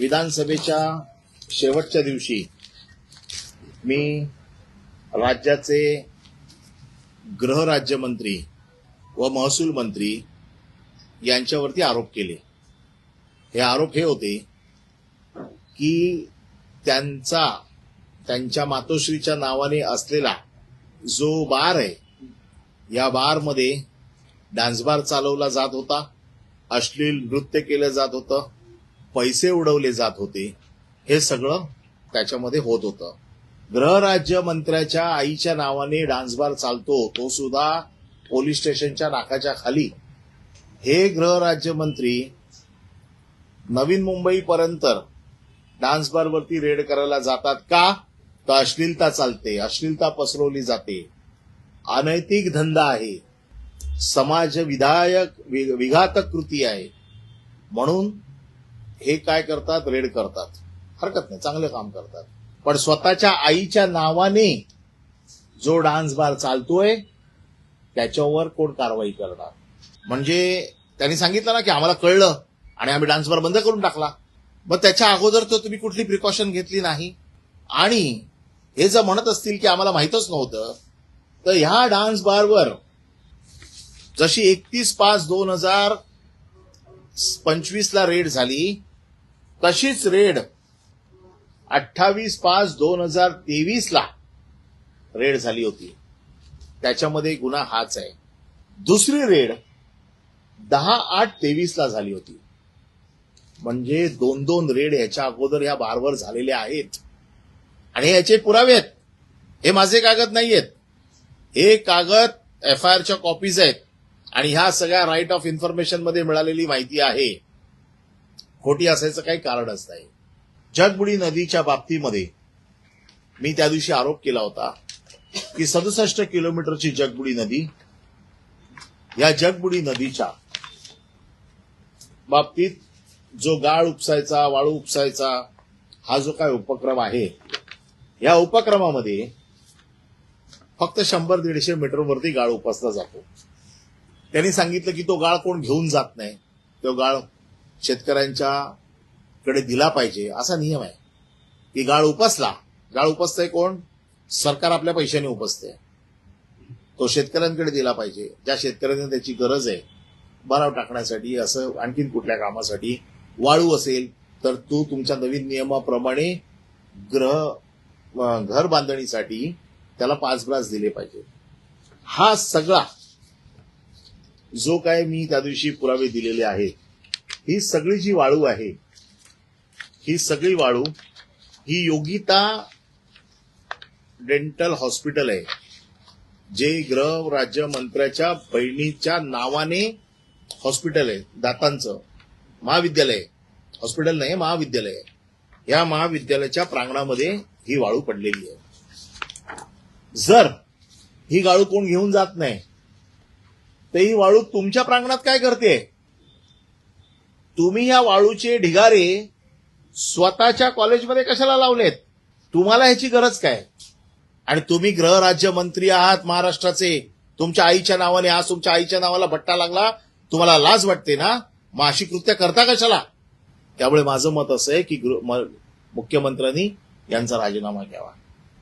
विधानसभेच्या शेवटच्या दिवशी मी राज्याचे गृहराज्यमंत्री व महसूल मंत्री यांच्यावरती आरोप केले. हे आरोप हे होते की त्यांचा त्यांच्या मातोश्रीच्या नावाने असलेला जो बार आहे या बारमध्ये डान्स बार चालवला जात होता अश्लील नृत्य केलं जात होतं पैसे उडवले जात होते. हे सगळं त्याच्यामध्ये होत होतं. गृहराज्य मंत्र्याच्या आईच्या नावाने डान्स बार चालतो तो सुद्धा पोलीस स्टेशनच्या नाकाच्या खाली. हे गृहराज्यमंत्री नवीन मुंबईपर्यंत डान्स बारवरती रेड करायला जातात का? तर अश्लीलता चालते अश्लीलता पसरवली जाते. अनैतिक धंदा आहे. समाज विधायक विघातक कृती आहे. म्हणून हे काय करतात? रेड करतात. हरकत नाही. चांगलं काम करतात. पण स्वतःच्या आईच्या नावाने जो डान्स बार चालतोय त्याच्यावर कोण कारवाई करणार? म्हणजे त्यांनी सांगितलं ना की आम्हाला कळलं आणि आम्ही डान्स बार बंद करून टाकला. मग त्याच्या अगोदर तर तुम्ही कुठली प्रिकॉशन घेतली नाही. आणि हे जर म्हणत असतील की आम्हाला माहीतच नव्हतं तर ह्या डान्स बारवर जशी एकतीस पाच दोन हजार पंचवीसला रेड झाली तशीच रेड अठ्ठावीस पाच दोन हजार तेवीसला रेड झाली होती. त्याच्यामध्ये गुन्हा हाच आहे. दुसरी रेड दहा आठ तेवीसला झाली होती. म्हणजे दोन दोन रेड याच्या अगोदर या बारवर झालेल्या आहेत. आणि याचे पुरावे आहेत. हे माझे कागद नाही आहेत हे कागद एफ आय आरच्या कॉपीज आहेत. आणि ह्या सगळ्या राईट ऑफ इन्फॉर्मेशनमध्ये मिळालेली माहिती आहे. खोटी असायचं काही कारणच नाही. जगबुडी नदीच्या बाबतीमध्ये मी त्या दिवशी आरोप केला होता की सदुसष्ट किलोमीटरची जगबुडी नदी या जगबुडी नदीच्या बाबतीत जो गाळ उपसायचा वाळू उपसायचा हा जो काय उपक्रम आहे या उपक्रमामध्ये फक्त शंभर दीडशे मीटरवरती गाळ उपसला जातो. त्यांनी सांगितलं की तो गाळ कोण घेऊन जात नाही. तो गाळ शेतकऱ्यांच्या कडे दिला पाहिजे असा नियम आहे. की गाळ उपसला गाळ उपसतंय कोण? सरकार आपल्या पैशाने उपसते. तो शेतकऱ्यांकडे दिला पाहिजे. ज्या शेतकऱ्यांना त्याची गरज आहे भराव टाकण्यासाठी असं आणखीन कुठल्या कामासाठी वाळू असेल तर तो तुमच्या नवीन नियमाप्रमाणे ग्रह घर बांधणीसाठी त्याला पाच ब्रास दिले पाहिजे हा सगळा जो काय मी त्या दिवशी पुरावे दिलेले आहेत ही सगळी जी वाळू आहे ही सगळी वाळू ही योगिता डेंटल हॉस्पिटल आहे जे गृह राज्यमंत्र्याच्या बहिणीच्या नावाने हॉस्पिटल आहे दातांचं. महाविद्यालय. हॉस्पिटल नाही महाविद्यालय या महाविद्यालयाच्या प्रांगणामध्ये ही वाळू पडलेली आहे. जर ही गाळू कोण घेऊन जात नाही तर ही वाळू तुमच्या प्रांगणात काय करते? तुम्ही या वाळूचे ढिगारे स्वतःच्या कॉलेजमध्ये कशाला लावलेत? तुम्हाला ह्याची गरज काय? आणि तुम्ही गृहराज्यमंत्री आहात महाराष्ट्राचे. तुमच्या आईच्या नावाने आज तुमच्या आईच्या नावाला भट्टा लागला. तुम्हाला लाज वाटते ना? मग अशी कृत्य करता कशाला? त्यामुळे माझं मत असं आहे की मुख्यमंत्र्यांनी यांचा राजीनामा घ्यावा.